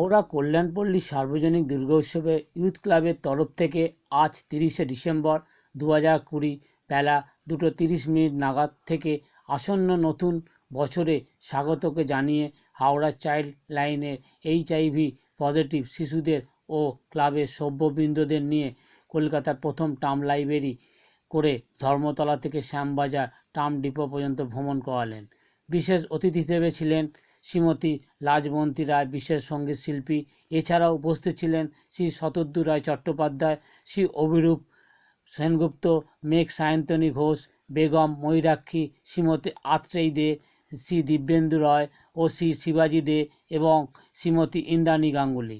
Howrah কল্যাণপল্লী Sarvajanik দুর্গোৎসবে youth ক্লাবের তরফ থেকে আজ তিরিশে ডিসেম্বর দু হাজার কুড়ি বেলা দুটো তিরিশ মিনিট নাগাদ থেকে আসন্ন নতুন বছরে স্বাগতকে জানিয়ে হাওড়া চাইল্ড লাইনের এইচআইভি পজিটিভ শিশুদের ও ক্লাবের সভ্যবৃন্দদের নিয়ে কলকাতার প্রথম টার্ম লাইব্রেরি করে ধর্মতলা থেকে শ্যামবাজার টার্ম ডিপো পর্যন্ত ভ্রমণ করালেন। বিশেষ অতিথি হিসেবে ছিলেন শ্রীমতী লাজবন্তী রায়, বিশেষ সংগীত শিল্পী। এছাড়াও উপস্থিত ছিলেন শ্রী শতদ্দু রায় চট্টোপাধ্যায়, শ্রী অভিরূপ সেনগুপ্ত, মেঘ সায়ন্তনী ঘোষ, বেগম ময়ূরাক্ষী শ্রীমতী আত্রেয়ী দে, শ্রী দিব্যেন্দু রয় ও শ্রী শিবাজী দে এবং শ্রীমতী ইন্দ্রাণী গাঙ্গুলি।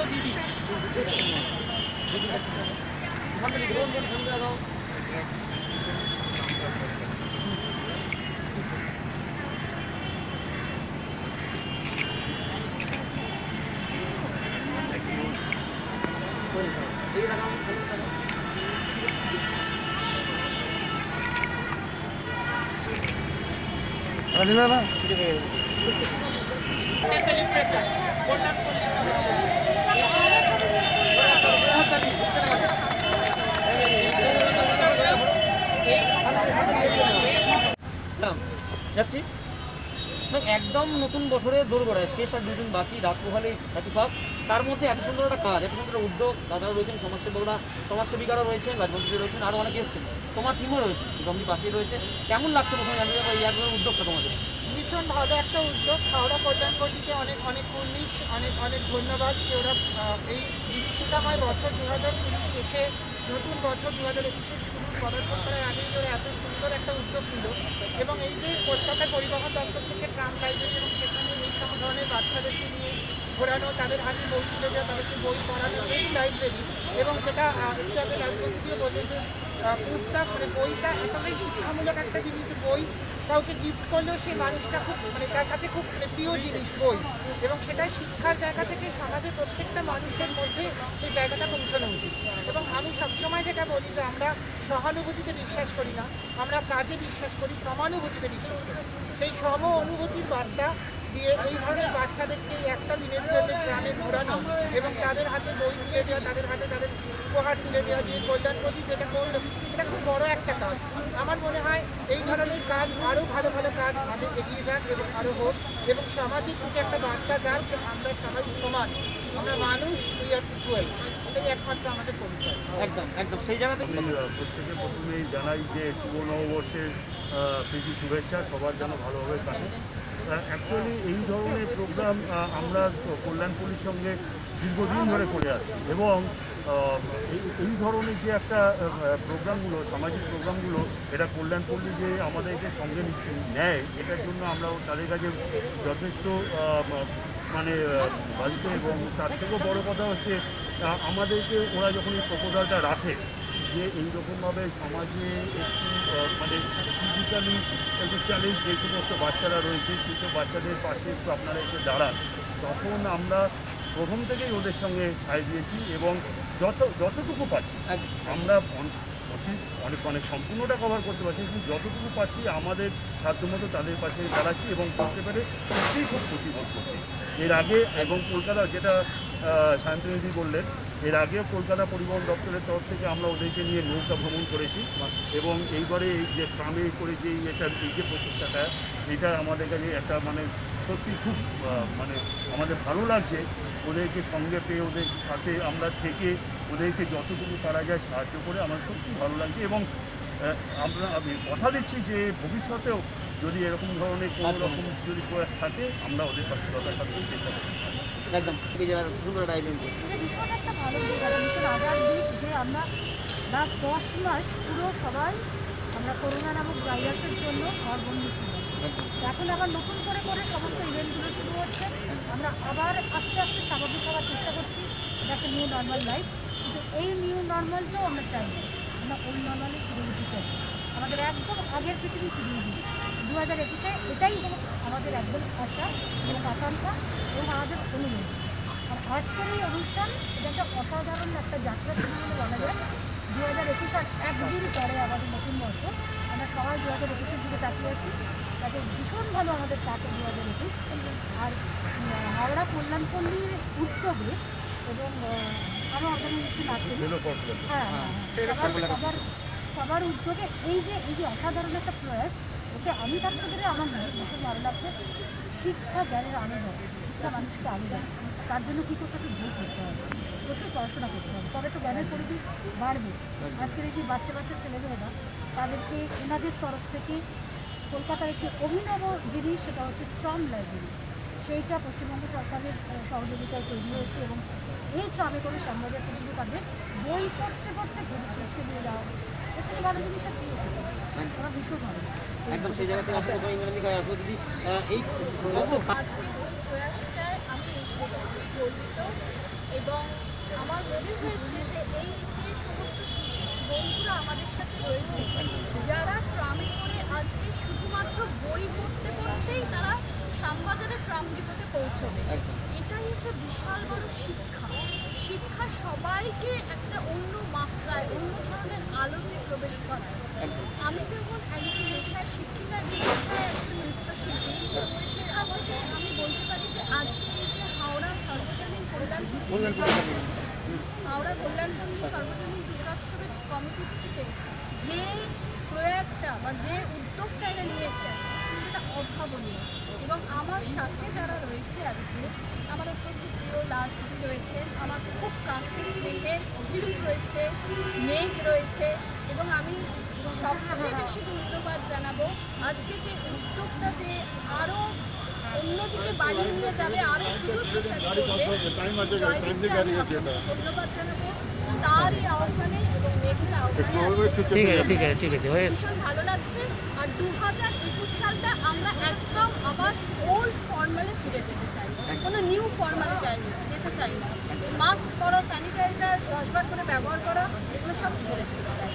ওইদিকে পেছনে এই সামনে এগিয়ে আসে না দিল না নাম যাচ্ছি। একদম নতুন বছরে দোরগোড়ায় শেষ আর দুদিন বাকি, রাত পোহালে থার্টি ফার্স্ট তার মধ্যে এত সুন্দর একটা কাজ, এত সুন্দর উদ্যোগ। দাদারা রয়েছেন সমাজসেবকরা সমাজসেবিকারা রয়েছেন, রাজমন্ত্রী রয়েছেন আরও অনেকে এসেছেন। তোমার টিমও রয়েছে গম্ভীর পাশেই রয়েছে। কেমন লাগছে প্রথমে জানতে এই উদ্যোগটা তোমাদের? ভীষণ ভালো একটা উদ্যোগ। হাওড়া কল্যাণপল্লীকে অনেক অনেক উনিশ অনেক অনেক ধন্যবাদ যে ওরা এই বিভীষিকাময় বছর দু হাজার কুড়ি শেষে নতুন বছর দু হাজার একুশে শুরু পদার্পণ করার আগেই ওরা এত সুন্দর একটা উদ্যোগ নিল এবং এই যে কলকাতা পরিবহন দপ্তর থেকে ট্রাম লাইব্রেরি এবং সেখানে এই সব ধরনের বাচ্চাদেরকে নিয়ে ঘোরানো তাদের হাতে বই তুলে দেওয়া তাদেরকে বই পড়ানো এই লাইব্রেরি এবং আহ, একটু আগে রাজবন্ধু বললে যে পুস্তক মানে বইটা এতটাই শিক্ষামূলক একটা জিনিস বই কাউকে গিফট করলেও সেই মানুষটা খুব মানে তার কাছে খুব প্রিয় জিনিস বই। এবং সেটা শিক্ষার জায়গা থেকে সমাজের প্রত্যেকটা মানুষের মধ্যে সেই জায়গাটা পৌঁছানো উচিত। এবং আমি সবসময় যেটা বলি যে আমরা সহানুভূতিতে বিশ্বাস করি না, আমরা কাজে বিশ্বাস করি, সমানুভূতিতে বিশ্বাস করি। সেই সম অনুভূতির বার্তা দিয়ে এই ধরনের বাচ্চাদেরকে একটা দিনের জন্য গ্রামে ঘোরানো এবং তাদের হাতে বই তুলে দেওয়া তাদের হাতে তাদের উপহার তুলে দেওয়া দিয়ে প্রতি যেটা করল এটা খুব বড় একটা কাজ। আমার মনে হয় এই ধরনের কাজ আরও ভালো ভালো কাজ আমাদের এগিয়ে যাক এবং আরও হোক এবং সামাজিক দিকে একটা বার্তা যাক যে আমরা সবাই সমান আমরা মানুষ উই আর ইকুয়াল এটাই একমাত্র আমাদের পরিচয়। একদম একদম। সেই জায়গাতে প্রত্যেকে প্রথমেই জানাই যে শুভ নববর্ষের প্রীতি শুভেচ্ছা সবার যেন ভালোভাবে কাটে। অ্যাকচুয়ালি এই ধরনের প্রোগ্রাম আমরা কল্যাণপুরীর সঙ্গে দীর্ঘদিন ধরে করে আসছি। এবং এই- ধরনের যে একটা প্রোগ্রামগুলো সামাজিক প্রোগ্রামগুলো এটা কল্যাণপল্লী যে আমাদেরকে সঙ্গে নেয়, এটার জন্য আমরা তাদের কাছে যথেষ্ট মানে বাড়িতে এবং তার থেকেও বড় কথা হচ্ছে আমাদেরকে ওরা যখন এই প্রপোজালটা রাখে যে এইরকমভাবে সমাজে একটু মানে ফিজিক্যালি একটু চ্যালেঞ্জ যে সমস্ত বাচ্চারা রয়েছে সেই সব বাচ্চাদের পাশে একটু আপনারা একটু দাঁড়ান। তখন আমরা প্রথম থেকেই ওদের সঙ্গে সাই দিয়েছি এবং যত যতটুকু পাচ্ছি আমরা অন- অনেক অনেক সম্পূর্ণটা কভার করতে পারছি কিন্তু যতটুকু পাচ্ছি আমাদের সাধ্যমতো তাদের পাশে দাঁড়াচ্ছি এবং করতে পেরে সত্যিই খুব খুশি করছি। এর আগে এবং কলকাতা যেটা শান্তনিধি বললেন এর আগেও কলকাতা পরিবহন দপ্তরের তরফ থেকে আমরা ওদেরকে নিয়ে নৌকা ভ্রমণ করেছি এবং এইবারে এই যে ট্রামে করে যে এটা এই যে প্রচেষ্টাটা এটা আমাদের কাছে একটা মানে সত্যি খুব মানে আমাদের ভালো লাগছে ওদেরকে সঙ্গে পেয়ে ওদের সাথে আমরা থেকে ওদেরকে যতটুকু পারা যায় সাহায্য করে আমার সত্যি ভালো লাগছে এবং আমরা আমি কথা দিচ্ছি যে ভবিষ্যতেও যদি এরকম ধরনের কোনো রকম যদি প্রয়াস থাকে আমরা ওদের পাশে কথা থাকতে চেষ্টা করব একদম সুন্দর একটা দিক যে আমরা লাস্ট দশ মাস পুরো সবাই আমরা করোনা নামক ভাইরাসের জন্য ঘরবন্দি ছিলাম এখন আবার নতুন করে করে সমস্ত ইভেন্টগুলো শুরু হচ্ছে। আমরা আবার আস্তে আস্তে স্বাভাবিক হওয়ার চেষ্টা করছি এটা একটা নিউ নর্মাল লাইফ কিন্তু এই নিউ নর্মালটাও আমরা চাই আমরা ওই নর্মালে ফিরে যেতে চাই। আমাদের একদম আগের পৃথিবী ফিরিয়ে দিই। দু হাজার একুশে এটাই আমাদের একদম আশা এবং আকাঙ্ক্ষা এবং আমাদের অনুরোধ আর আজকের এই অনুষ্ঠান এটা একটা অসাধারণ একটা যাত্রা শুরু বলা যায়। দু হাজার একুশ আর একদিন পরে আমাদের নতুন বছর আমরা সবাই দু হাজার একুশের দিকে তাকিয়ে আছি। তাতে ভীষণ ভালো আমাদের কাছে দু হাজার একুশ। আর হাওড়া কল্যাণপল্লীর উদ্যোগে এবং আরও অর্গানাইজেশন আছে হ্যাঁ হ্যাঁ, হ্যাঁ। সবার সবার সবার উদ্যোগে এই যে এই যে অসাধারণ একটা প্রয়াস ওকে আমি থাকতে পেরে আমার মনে ভালো লাগছে শিক্ষা জ্ঞানের আনন্দ শিক্ষা মানুষকে আনন্দ তার জন্য কী করতে হবে বই করতে হবে প্রচুর পড়াশোনা করতে হবে। তবে তো জ্ঞানের পরিধি বাড়বে। আজকের এই যে বাচ্চা বাচ্চা ছেলেমেয়েরা তাদেরকে এনাদের তরফ থেকে কলকাতার একটি অভিনব জিনিস সেটা হচ্ছে ট্রাম লাইব্রেরি। সেইটা পশ্চিমবঙ্গ সরকারের সহযোগিতায় তৈরি হয়েছে এবং এই ট্রামে করে শ্যামবাজার পর্যন্ত তাদের বই পড়তে পড়তে ঘুরে ফিরতে দিয়ে দেওয়া হয়। এর ভালো জিনিসটা কী হতে পারে? ওরা ভীষণ ভালো। একদম সেই জায়গা থেকে আসলে ইংরেজি গায়ে আসব যদি এই এবং আমার মনে হয়েছে যে এই যে সমস্ত বন্ধুরা আমাদের সাথে রয়েছে যারা ট্রামে করে আজকে শুধুমাত্র বই পড়তে পড়তেই তারা শ্যামবাজারে ট্রাম ডিপোতে পৌঁছবে। এটাই একটা বিশাল বড় শিক্ষা। শিক্ষা সবাইকে একটা অন্য মাত্রায় অন্য ধরনের একদম আমি যখন একজন পেশায় শিক্ষিতা একজন পেশায় নৃত্যশিল্পী সেখান থেকে আমি বলতে পারি যে আজকে এই যে হাওড়া সর্বজনীন কল্যাণ। হাওড়া কল্যাণপল্লী সর্বজনীন দুর্গোৎসবের কমিটি থেকে যে প্রয়াসটা বা যে উদ্যোগটা এরা নিয়েছে সেটা অভাবনীয় এবং আমার সাথে যারা রয়েছে আজকে আমার অত্যন্ত প্রিয় লাজদি রয়েছে আমার খুব কাছে স্নেহের অভিরূপ রয়েছে মেঘ রয়েছে এবং আমি সবচেয়ে বেশি ধন্যবাদ জানাব। আজকে যে উদ্যোগটা যে আরও অন্যদিকে বাড়িয়ে নিয়ে যাবে আরও ধন্যবাদ জানাব। তার এই আহ্বানে এবং মেঘের আহ্বানে ভীষণ ভালো লাগছে। আর দু হাজার একুশ সালটা আমরা একদম আবার ওল্ড ফর্মালে ফিরে যেতে চাই। কোনো নিউ ফর্মালে যেতে চাই না। মাস্ক পরা স্যানিটাইজার দশবার করে ব্যবহার করা এগুলো সব ছেড়ে দিতে চাই।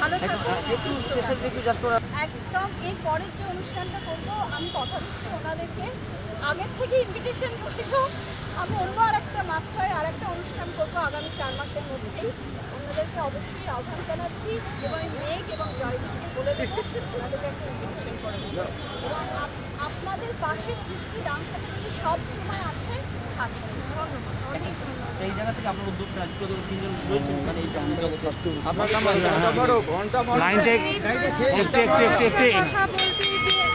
ভালো থাকুন শেষের দিকে জাস্ট একদম পরের যে অনুষ্ঠানটা করব আমি কথা দিচ্ছি ওনাদেরকে। আগের থেকে ইনভিটেশন করেও আমি অন্য আর একটা মাত্রায় আর একটা অনুষ্ঠান করব আগামী চার মাসের মধ্যেই। ওনাদেরকে অবশ্যই আহ্বান জানাচ্ছি এবং মেঘ এবং জয়দীপকে বলে দেবো ওনাদেরকে একটা ইনভিটেশন করে দেবো। এবং আপনাদের পাশে সৃষ্টি ডান্স একাডেমি সব সময় আছে থাকবে ধন্যবাদ অনেক ধন্যবাদ এই জায়গা থেকে আপনার উদ্যোগটা তিনজন রয়েছেন মানে এই আপনার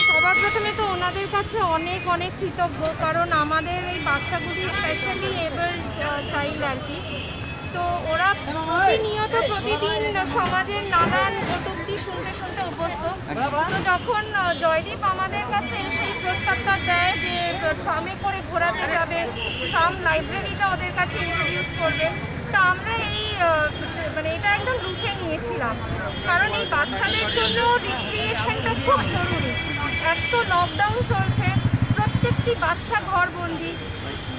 সবার প্রথমে তো ওনাদের কাছে অনেক অনেক কৃতজ্ঞ কারণ আমাদের এই বাচ্চাগুলি স্পেশালি এবল চাইল্ড আর কি। তো ওরা প্রতিনিয়ত প্রতিদিন সমাজের নানান কটূক্তি শুনতে শুনতে যখন জয়দীপ আমাদের কাছে সেই প্রস্তাবটা দেয় যে ট্রামে করে ঘোরাতে যাবে ট্রাম লাইব্রেরিটা ওদের কাছে ইন্ট্রোডিউস করবে, তো আমরা এই মানে এটা একদম রুখে নিয়েছিলাম। কারণ এই বাচ্চাদের জন্য রিক্রিয়েশনটা খুব জরুরি। এক তো লকডাউন চলছে, প্রত্যেকটি বাচ্চা ঘরবন্দি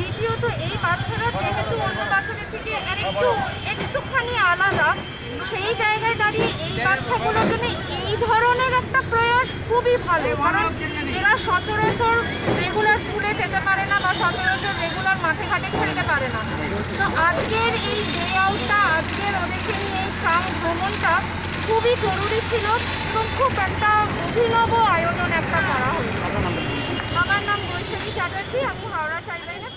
দ্বিতীয়ত এই বাচ্চারা যেহেতু অন্য বাচ্চাদের থেকে একটু একটুখানি আলাদা, সেই জায়গায় দাঁড়িয়ে এই বাচ্চাগুলোর জন্য এই ধরনের একটা প্রয়াস খুবই ভালো। কারণ এরা সচরাচর রেগুলার স্কুলে যেতে পারে না বা সচরাচর রেগুলার মাঠে ঘাটে খেলতে পারে না। তো আজকের এই ডে আউটটা আজকের ওদেরকে নিয়ে এই ট্রাম ভ্রমণটা খুবই জরুরি ছিল এবং খুব একটা অভিনব আয়োজন একটা করা হয়েছে আমার নাম বৈশাখী চ্যাটার্জি, আমি হাওড়া প্রজেক্ট